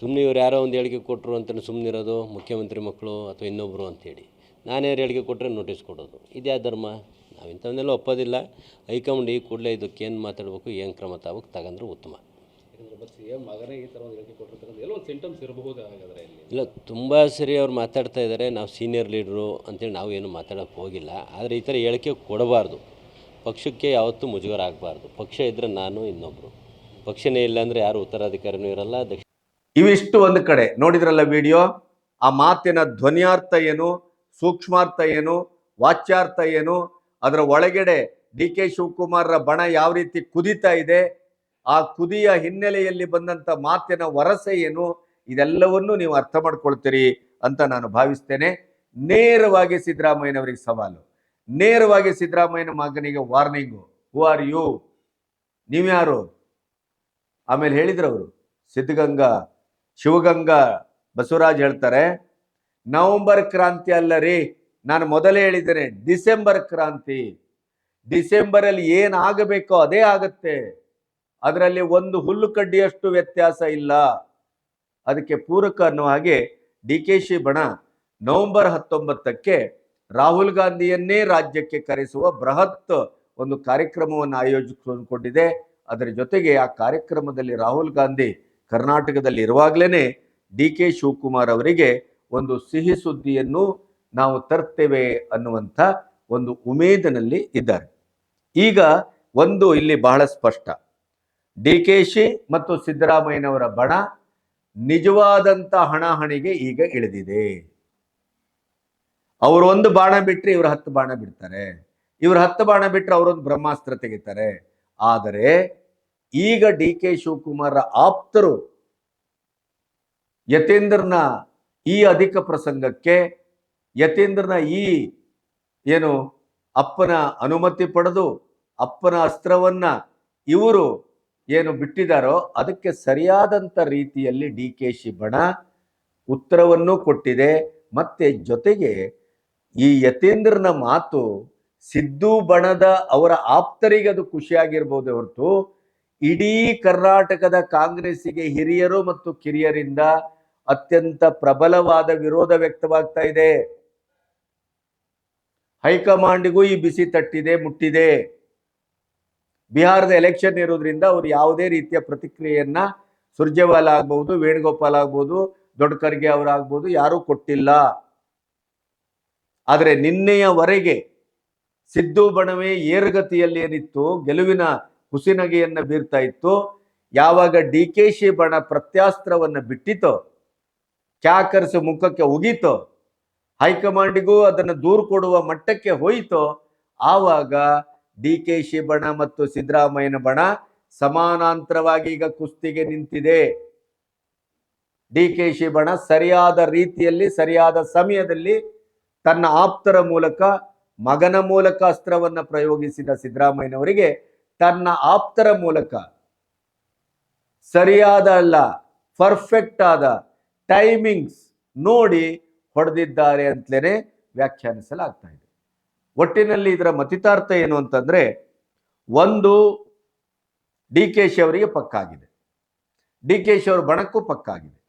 ಸುಮ್ಮನೆ ಇವ್ರು ಯಾರೋ ಒಂದು ಹೇಳಿಕೆ ಕೊಟ್ಟರು ಅಂತ ಸುಮ್ಮನಿರೋದು ಮುಖ್ಯಮಂತ್ರಿ ಮಕ್ಕಳು ಅಥವಾ ಇನ್ನೊಬ್ಬರು ಅಂತೇಳಿ. ನಾನೇ ಹೇಳಿಕೆ ಕೊಟ್ಟರೆ ನೋಟಿಸ್ ಕೊಡೋದು. ಇದ್ಯಾ ಧರ್ಮ? ನಾವು ಇಂಥವನ್ನೆಲ್ಲ ಒಪ್ಪೋದಿಲ್ಲ. ಹೈಕಮಾಂಡ್ ಈ ಕೂಡಲೇ ಇದಕ್ಕೆ ಏನು ಮಾತಾಡಬೇಕು ಏನು ಕ್ರಮ ತಾವಕ್ಕೆ ತಗೊಂಡ್ರೆ ಉತ್ತಮ. ಇಲ್ಲಿ. ಇಲ್ಲ ತುಂಬ ಸರಿ ಅವ್ರು ಮಾತಾಡ್ತಾ ಇದ್ದಾರೆ. ನಾವು ಸೀನಿಯರ್ ಲೀಡ್ರು ಅಂತೇಳಿ ನಾವು ಏನು ಮಾತಾಡೋಕ್ಕೆ ಹೋಗಿಲ್ಲ. ಆದರೆ ಈ ಥರ ಹೇಳಿಕೆ ಕೊಡಬಾರ್ದು. ಪಕ್ಷಕ್ಕೆ ಯಾವತ್ತೂ ಮುಜುಗರ ಆಗಬಾರ್ದು. ಪಕ್ಷ ಇದ್ದರೆ ನಾನು ಇನ್ನೊಬ್ಬರು ಪಕ್ಷನೇ ಇಲ್ಲ ಅಂದರೆ ಯಾರು ಉತ್ತರಾಧಿಕಾರಿನೂ ಇರಲ್ಲ ಇವಿಷ್ಟು ಒಂದು ಕಡೆ ನೋಡಿದ್ರಲ್ಲ ವಿಡಿಯೋ? ಆ ಮಾತಿನ ಧ್ವನಿಯಾರ್ಥ ಏನು, ಸೂಕ್ಷ್ಮಾರ್ಥ ಏನು, ವಾಚ್ಯಾರ್ಥ ಏನು? ಅದರ ಒಳಗಡೆ ಡಿ ಕೆ ಶಿವಕುಮಾರ್ರ ಬಣ ಯಾವ ರೀತಿ ಕುದಿತಾ ಇದೆ? ಆ ಕುದಿಯ ಹಿನ್ನೆಲೆಯಲ್ಲಿ ಬಂದಂತ ಮಾತಿನ ವರಸೆ ಏನು? ಇದೆಲ್ಲವನ್ನೂ ನೀವು ಅರ್ಥ ಮಾಡ್ಕೊಳ್ತೀರಿ ಅಂತ ನಾನು ಭಾವಿಸ್ತೇನೆ. ನೇರವಾಗಿ ಸಿದ್ದರಾಮಯ್ಯನವರಿಗೆ ಸವಾಲು. ನೇರವಾಗಿ ಸಿದ್ದರಾಮಯ್ಯನ ಮಗನಿಗೆ ವಾರ್ನಿಂಗು ಹೂ ಆರ್ ಯು ನೀವ್ಯಾರು? ಆಮೇಲೆ ಹೇಳಿದ್ರು ಅವರು, ಸಿದ್ಧಗಂಗಾ, ಶಿವಗಂಗಾ ಬಸವರಾಜ್ ಹೇಳ್ತಾರೆ, ನವೆಂಬರ್ ಕ್ರಾಂತಿ ಅಲ್ಲ ರೀ ನಾನು ಮೊದಲೇ ಹೇಳಿದ್ದೇನೆ, ಡಿಸೆಂಬರ್ ಕ್ರಾಂತಿ. ಡಿಸೆಂಬರ್ ಅಲ್ಲಿ ಏನ್ ಆಗಬೇಕೋ ಅದೇ ಆಗತ್ತೆ. ಅದರಲ್ಲಿ ಒಂದು ಹುಲ್ಲು ಕಡ್ಡಿಯಷ್ಟು ವ್ಯತ್ಯಾಸ ಇಲ್ಲ. ಅದಕ್ಕೆ ಪೂರಕ ಅನ್ನೋ ಹಾಗೆ ಡಿ ಕೆ ಶಿ ಬಣ ನವೆಂಬರ್ ಹತ್ತೊಂಬತ್ತಕ್ಕೆ ರಾಹುಲ್ ಗಾಂಧಿಯನ್ನೇ ರಾಜ್ಯಕ್ಕೆ ಕರೆಸುವ ಬೃಹತ್ ಒಂದು ಕಾರ್ಯಕ್ರಮವನ್ನು ಆಯೋಜಿಸಿಕೊಂಡಿದೆ ಅದರ ಜೊತೆಗೆ ಆ ಕಾರ್ಯಕ್ರಮದಲ್ಲಿ ರಾಹುಲ್ ಗಾಂಧಿ ಕರ್ನಾಟಕದಲ್ಲಿ ಇರುವಾಗಲೇ ಡಿ ಕೆ ಶಿವಕುಮಾರ್ ಅವರಿಗೆ ಒಂದು ಸಿಹಿ ಸುದ್ದಿಯನ್ನು ನಾವು ತರ್ತೇವೆ ಅನ್ನುವಂಥ ಒಂದು ಉಮೇದಿನಲ್ಲಿ ಇದ್ದಾರೆ. ಈಗ ಒಂದು ಇಲ್ಲಿ ಬಹಳ ಸ್ಪಷ್ಟ. ಡಿ ಕೆ ಶಿ ಮತ್ತು ಸಿದ್ದರಾಮಯ್ಯನವರ ಬಣ ನಿಜವಾದಂತ ಹಣಾಹಣಿಗೆ ಈಗ ಇಳಿದಿದೆ. ಅವರು ಒಂದು ಬಾಣ ಬಿಟ್ಟರೆ ಇವರು ಹತ್ತು ಬಾಣ ಬಿಡ್ತಾರೆ. ಇವರು ಹತ್ತು ಬಾಣ ಬಿಟ್ಟರೆ ಅವರೊಂದು ಬ್ರಹ್ಮಾಸ್ತ್ರ ತೆಗಿತಾರೆ. ಆದರೆ ಈಗ ಡಿ ಕೆ ಶಿವಕುಮಾರ್ ಆಪ್ತರು ಯತೇಂದ್ರನ ಈ ಅಧಿಕ ಪ್ರಸಂಗಕ್ಕೆ ಯತೇಂದ್ರನ ಈ ಏನು ಅಪ್ಪನ ಅನುಮತಿ ಪಡೆದು ಅಪ್ಪನ ಅಸ್ತ್ರವನ್ನ ಇವರು ಏನು ಬಿಟ್ಟಿದ್ದಾರೋ ಅದಕ್ಕೆ ಸರಿಯಾದಂಥ ರೀತಿಯಲ್ಲಿ ಡಿ ಕೆ ಶಿ ಬಣ ಉತ್ತರವನ್ನು ಕೊಟ್ಟಿದೆ. ಮತ್ತೆ ಜೊತೆಗೆ ಈ ಯತೇಂದ್ರನ ಮಾತು ಸಿದ್ದು ಬಣದ ಅವರ ಆಪ್ತರಿಗೆ ಅದು ಖುಷಿಯಾಗಿರ್ಬೋದು ಹೊರತು ಇಡೀ ಕರ್ನಾಟಕದ ಕಾಂಗ್ರೆಸ್ಸಿಗೆ ಹಿರಿಯರು ಮತ್ತು ಕಿರಿಯರಿಂದ ಅತ್ಯಂತ ಪ್ರಬಲವಾದ ವಿರೋಧ ವ್ಯಕ್ತವಾಗ್ತಾ ಇದೆ. ಹೈಕಮಾಂಡ್ಗೂ ಈ ಬಿಸಿ ತಟ್ಟಿದೆ, ಮುಟ್ಟಿದೆ. ಬಿಹಾರದ ಎಲೆಕ್ಷನ್ ಇರೋದ್ರಿಂದ ಅವರು ಯಾವುದೇ ರೀತಿಯ ಪ್ರತಿಕ್ರಿಯೆಯನ್ನ ಸುರ್ಜೇವಾಲಾ ಆಗ್ಬಹುದು ವೇಣುಗೋಪಾಲ್ ಆಗ್ಬೋದು, ದೊಡ್ಡ ಖರ್ಗೆ ಅವರಾಗ್ಬೋದು, ಯಾರೂ ಕೊಟ್ಟಿಲ್ಲ. ಆದರೆ ನಿನ್ನೆಯವರೆಗೆ ಸಿದ್ದು ಬಣವೆ ಏರುಗತಿಯಲ್ಲಿ ಏನಿತ್ತು ಗೆಲುವಿನ ಹುಸಿನಗೆಯನ್ನ ಬೀರ್ತಾ ಇತ್ತು. ಯಾವಾಗ ಡಿ ಕೆ ಶಿ ಬಣ ಪ್ರತ್ಯಾಸ್ತ್ರವನ್ನು ಬಿಟ್ಟಿತೋ ಕ್ಯಾಕರ್ಸ್ ಮುಖಕ್ಕೆ ಉಗೀತೋ, ಹೈಕಮಾಂಡಿಗೂ ಅದನ್ನು ದೂರು ಕೊಡುವ ಮಟ್ಟಕ್ಕೆ ಹೋಯಿತೋ, ಆವಾಗ ಡಿ ಕೆ ಶಿ ಬಣ ಮತ್ತು ಸಿದ್ದರಾಮಯ್ಯನ ಬಣ ಸಮಾನಾಂತರವಾಗಿ ಈಗ ಕುಸ್ತಿಗೆ ನಿಂತಿದೆ. ಡಿ ಕೆ ಶಿ ಬಣ ಸರಿಯಾದ ರೀತಿಯಲ್ಲಿ, ಸರಿಯಾದ ಸಮಯದಲ್ಲಿ ತನ್ನ ಆಪ್ತರ ಮೂಲಕ ಮಗನ ಮೂಲಕ ಅಸ್ತ್ರವನ್ನು ಪ್ರಯೋಗಿಸಿದ ಸಿದ್ದರಾಮಯ್ಯನವರಿಗೆ ತನ್ನ ಆಪ್ತರ ಮೂಲಕ ಸರಿಯಾದ ಅಲ್ಲ ಪರ್ಫೆಕ್ಟ್ ಆದ ಟೈಮಿಂಗ್ಸ್ ನೋಡಿ ಹೊಡೆದಿದ್ದಾರೆ ಅಂತಲೇ ವ್ಯಾಖ್ಯಾನಿಸಲಾಗ್ತಾ ಇದೆ. ಒಟ್ಟಿನಲ್ಲಿ ಇದರ ಮತಿತಾರ್ಥ ಏನು ಅಂತಂದ್ರೆ, ಒಂದು ಡಿ ಕೆ ಶಿ ಅವರಿಗೆ ಪಕ್ಕಾಗಿದೆ. ಡಿ ಕೆ ಶಿ ಅವರ ಬಣಕ್ಕೂ ಪಕ್ಕಾಗಿದೆ.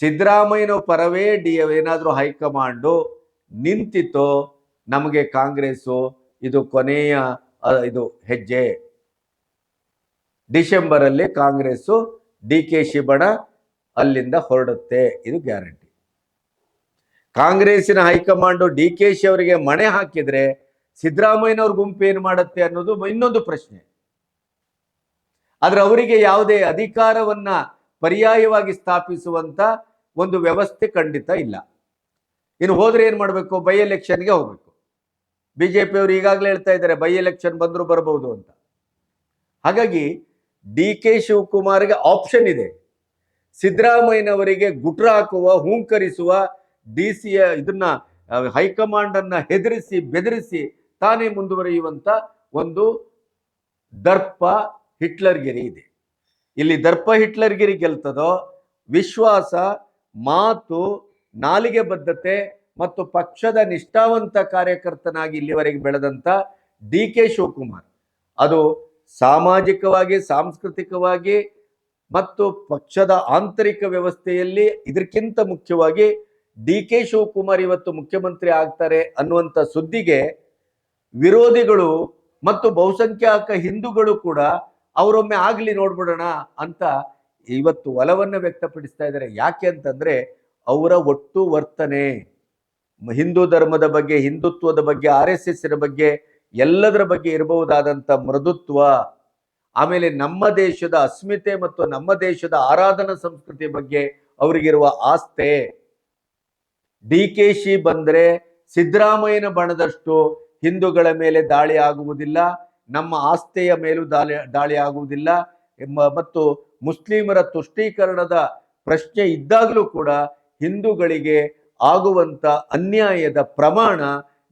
ಸಿದ್ದರಾಮಯ್ಯನ ಪರವೇ ಡಿ ಏನಾದರೂ ಹೈಕಮಾಂಡು ನಿಂತಿತೋ ನಮಗೆ ಕಾಂಗ್ರೆಸ್ಸು ಇದು ಕೊನೆಯ ಇದು ಹೆಜ್ಜೆ. ಡಿಸೆಂಬರಲ್ಲಿ ಕಾಂಗ್ರೆಸ್ಸು ಡಿ ಕೆ ಶಿಬಣ ಅಲ್ಲಿಂದ ಹೊರಡುತ್ತೆ, ಇದು ಗ್ಯಾರಂಟಿ. ಕಾಂಗ್ರೆಸ್ಸಿನ ಹೈಕಮಾಂಡು ಡಿ ಕೆ ಶಿ ಅವರಿಗೆ ಮಣೆ ಹಾಕಿದ್ರೆ ಸಿದ್ದರಾಮಯ್ಯನವ್ರ ಗುಂಪು ಏನು ಮಾಡುತ್ತೆ ಅನ್ನೋದು ಇನ್ನೊಂದು ಪ್ರಶ್ನೆ. ಆದ್ರೆ ಅವರಿಗೆ ಯಾವುದೇ ಅಧಿಕಾರವನ್ನ ಪರ್ಯಾಯವಾಗಿ ಸ್ಥಾಪಿಸುವಂತ ಒಂದು ವ್ಯವಸ್ಥೆ ಖಂಡಿತ ಇಲ್ಲ. ಇನ್ನು ಹೋದ್ರೆ ಏನ್ ಮಾಡಬೇಕು? ಬೈ ಎಲೆಕ್ಷನ್ಗೆ ಹೋಗ್ಬೇಕು. ಬಿಜೆಪಿ ಅವರು ಈಗಾಗಲೇ ಹೇಳ್ತಾ ಇದ್ದಾರೆ ಬೈ ಎಲೆಕ್ಷನ್ ಬಂದರೂ ಬರಬಹುದು ಅಂತ. ಹಾಗಾಗಿ ಡಿ ಕೆ ಶಿವಕುಮಾರ್ಗೆ ಆಪ್ಷನ್ ಇದೆ. ಸಿದ್ದರಾಮಯ್ಯನವರಿಗೆ ಗುಟ್ರ ಹಾಕುವ, ಹೂಂಕರಿಸುವ ಡಿ ಸಿ ಇದನ್ನ ಹೈಕಮಾಂಡ್ ಅನ್ನ ಹೆದರಿಸಿ, ಬೆದರಿಸಿ ತಾನೇ ಮುಂದುವರಿಯುವಂತ ಒಂದು ದರ್ಪ ಹಿಟ್ಲರ್ಗಿರಿ ಇದೆ. ಇಲ್ಲಿ ದರ್ಪ ಹಿಟ್ಲರ್ಗಿರಿ ಗೆಲ್ತದೋ, ವಿಶ್ವಾಸ, ಮಾತು, ನಾಲಿಗೆ ಬದ್ಧತೆ ಮತ್ತು ಪಕ್ಷದ ನಿಷ್ಠಾವಂತ ಕಾರ್ಯಕರ್ತನಾಗಿ ಇಲ್ಲಿವರೆಗೆ ಬೆಳೆದಂಥ ಡಿ ಕೆ ಶಿವಕುಮಾರ್. ಅದು ಸಾಮಾಜಿಕವಾಗಿ, ಸಾಂಸ್ಕೃತಿಕವಾಗಿ ಮತ್ತು ಪಕ್ಷದ ಆಂತರಿಕ ವ್ಯವಸ್ಥೆಯಲ್ಲಿ ಇದಕ್ಕಿಂತ ಮುಖ್ಯವಾಗಿ ಡಿ ಕೆ ಶಿವಕುಮಾರ್ ಇವತ್ತು ಮುಖ್ಯಮಂತ್ರಿ ಆಗ್ತಾರೆ ಅನ್ನುವಂಥ ಸುದ್ದಿಗೆ ವಿರೋಧಿಗಳು ಮತ್ತು ಬಹುಸಂಖ್ಯಾತ ಹಿಂದೂಗಳು ಕೂಡ ಅವರೊಮ್ಮೆ ಆಗಲಿ ನೋಡ್ಬಿಡೋಣ ಅಂತ ಇವತ್ತು ಒಲವನ್ನು ವ್ಯಕ್ತಪಡಿಸ್ತಾ ಇದ್ದಾರೆ. ಯಾಕೆ ಅಂತಂದ್ರೆ ಅವರ ಒಟ್ಟು ವರ್ತನೆ. ಹಿಂದೂ ಧರ್ಮದ ಬಗ್ಗೆ, ಹಿಂದುತ್ವದ ಬಗ್ಗೆ, ಆರ್ ಎಸ್ ಎಸ್ ಬಗ್ಗೆ ಎಲ್ಲದರ ಬಗ್ಗೆ ಇರಬಹುದಾದಂಥ ಮೃದುತ್ವ, ಆಮೇಲೆ ನಮ್ಮ ದೇಶದ ಅಸ್ಮಿತೆ ಮತ್ತು ನಮ್ಮ ದೇಶದ ಆರಾಧನಾ ಸಂಸ್ಕೃತಿ ಬಗ್ಗೆ ಅವರಿಗಿರುವ ಆಸ್ತೆ ಡಿ ಕೆ ಶಿ ಬಂದ್ರೆ ಸಿದ್ದರಾಮಯ್ಯನ ಬಣದಷ್ಟು ಹಿಂದೂಗಳ ಮೇಲೆ ದಾಳಿ ಆಗುವುದಿಲ್ಲ, ನಮ್ಮ ಆಸ್ತೆಯ ಮೇಲೂ ದಾಳಿ ದಾಳಿ ಆಗುವುದಿಲ್ಲ. ಮತ್ತು ಮುಸ್ಲಿಮರ ತುಷ್ಟೀಕರಣದ ಪ್ರಶ್ನೆ ಇದ್ದಾಗಲೂ ಕೂಡ ಹಿಂದೂಗಳಿಗೆ ಆಗುವಂತ ಅನ್ಯಾಯದ ಪ್ರಮಾಣ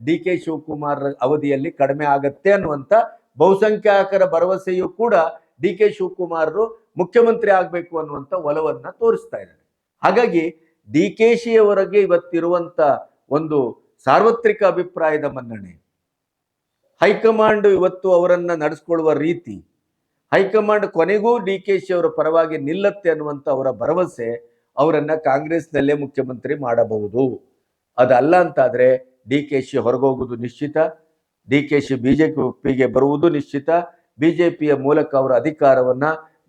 ಡಿ ಕೆ ಶಿವಕುಮಾರ್ ಅವಧಿಯಲ್ಲಿ ಕಡಿಮೆ ಆಗತ್ತೆ ಅನ್ನುವಂತ ಬಹುಸಂಖ್ಯಾತರ ಭರವಸೆಯೂ ಕೂಡ ಡಿ ಕೆ ಶಿವಕುಮಾರ್ ಮುಖ್ಯಮಂತ್ರಿ ಆಗಬೇಕು ಅನ್ನುವಂತ ಒಲವನ್ನು ತೋರಿಸ್ತಾ ಇದ್ದಾರೆ. ಹಾಗಾಗಿ ಡಿ ಕೆ ಶಿ ಅವರಿಗೆ ಇವತ್ತಿರುವಂತ ಒಂದು ಸಾರ್ವತ್ರಿಕ ಅಭಿಪ್ರಾಯದ ಮನ್ನಣೆ. ಹೈಕಮಾಂಡ್ ಇವತ್ತು ಅವರನ್ನು ನಡೆಸ್ಕೊಳ್ಳುವ ರೀತಿ, ಹೈಕಮಾಂಡ್ ಕೊನೆಗೂ ಡಿ ಕೆ ಶಿ ಅವರ ಪರವಾಗಿ ನಿಲ್ಲತ್ತೆ ಅನ್ನುವಂತ ಅವರ ಭರವಸೆ ಅವರನ್ನ ಕಾಂಗ್ರೆಸ್ನಲ್ಲೇ ಮುಖ್ಯಮಂತ್ರಿ ಮಾಡಬಹುದು. ಅದಲ್ಲ ಅಂತಾದ್ರೆ ಡಿ ಕೆ ಶಿ ಹೊರಗೋಗುವುದು ನಿಶ್ಚಿತ. ಡಿ ಕೆ ಶಿ ಬಿಜೆಪಿಗೆ ಬರುವುದು ನಿಶ್ಚಿತ. ಬಿಜೆಪಿಯ ಮೂಲಕ ಅವರ ಅಧಿಕಾರವನ್ನ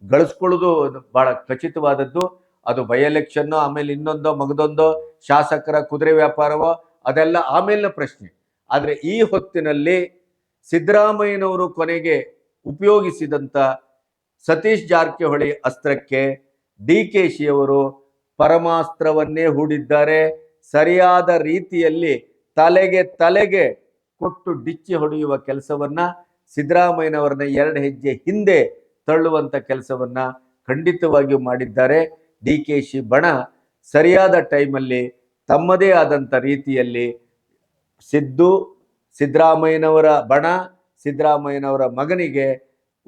ಗಳಿಸ್ಕೊಳ್ಳೋದು ಬಹಳ ಖಚಿತವಾದದ್ದು. ಅದು ಬೈ ಎಲೆಕ್ಷನ್ ಆಮೇಲೆ ಇನ್ನೊಂದೋ, ಮಗದೊಂದೋ, ಶಾಸಕರ ಕುದುರೆ ವ್ಯಾಪಾರವೋ, ಅದೆಲ್ಲ ಆಮೇಲಿನ ಪ್ರಶ್ನೆ. ಆದರೆ ಈ ಹೊತ್ತಿನಲ್ಲಿ ಸಿದ್ದರಾಮಯ್ಯನವರು ಕೊನೆಗೆ ಉಪಯೋಗಿಸಿದಂಥ ಸತೀಶ್ ಜಾರಕಿಹೊಳಿ ಅಸ್ತ್ರಕ್ಕೆ ಡಿ ಕೆ ಶಿಯವರು ಪರಮಾಸ್ತ್ರವನ್ನೇ ಹೂಡಿದ್ದಾರೆ. ಸರಿಯಾದ ರೀತಿಯಲ್ಲಿ ತಲೆಗೆ ತಲೆಗೆ ಕೊಟ್ಟು ಡಿಚ್ಚಿ ಹೊಡೆಯುವ ಕೆಲಸವನ್ನ ಸಿದ್ದರಾಮಯ್ಯನವರನ್ನ ಎರಡು ಹೆಜ್ಜೆ ಹಿಂದೆ ತಳ್ಳುವಂತ ಕೆಲಸವನ್ನ ಖಂಡಿತವಾಗಿಯೂ ಮಾಡಿದ್ದಾರೆ. ಡಿ ಕೆ ಶಿ ಬಣ ಸರಿಯಾದ ಟೈಮಲ್ಲಿ ತಮ್ಮದೇ ಆದಂಥ ರೀತಿಯಲ್ಲಿ ಸಿದ್ದು, ಸಿದ್ದರಾಮಯ್ಯನವರ ಬಣ, ಸಿದ್ದರಾಮಯ್ಯನವರ ಮಗನಿಗೆ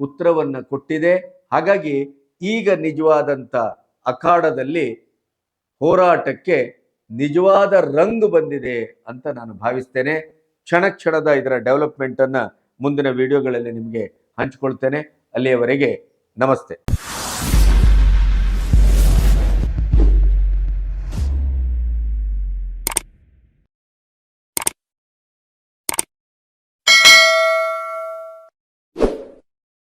ಉತ್ತರವನ್ನು ಕೊಟ್ಟಿದೆ. ಹಾಗಾಗಿ ಈಗ ನಿಜವಾದಂಥ ಅಖಾಡದಲ್ಲಿ ಹೋರಾಟಕ್ಕೆ ನಿಜವಾದ ರಂಗು ಬಂದಿದೆ ಅಂತ ನಾನು ಭಾವಿಸ್ತೇನೆ. ಕ್ಷಣ ಕ್ಷಣದ ಇದರ ಡೆವಲಪ್ಮೆಂಟನ್ನು ಮುಂದಿನ ವಿಡಿಯೋಗಳಲ್ಲಿ ನಿಮಗೆ ಹಂಚಿಕೊಳ್ತೇನೆ. ಅಲ್ಲಿಯವರೆಗೆ ನಮಸ್ತೆ.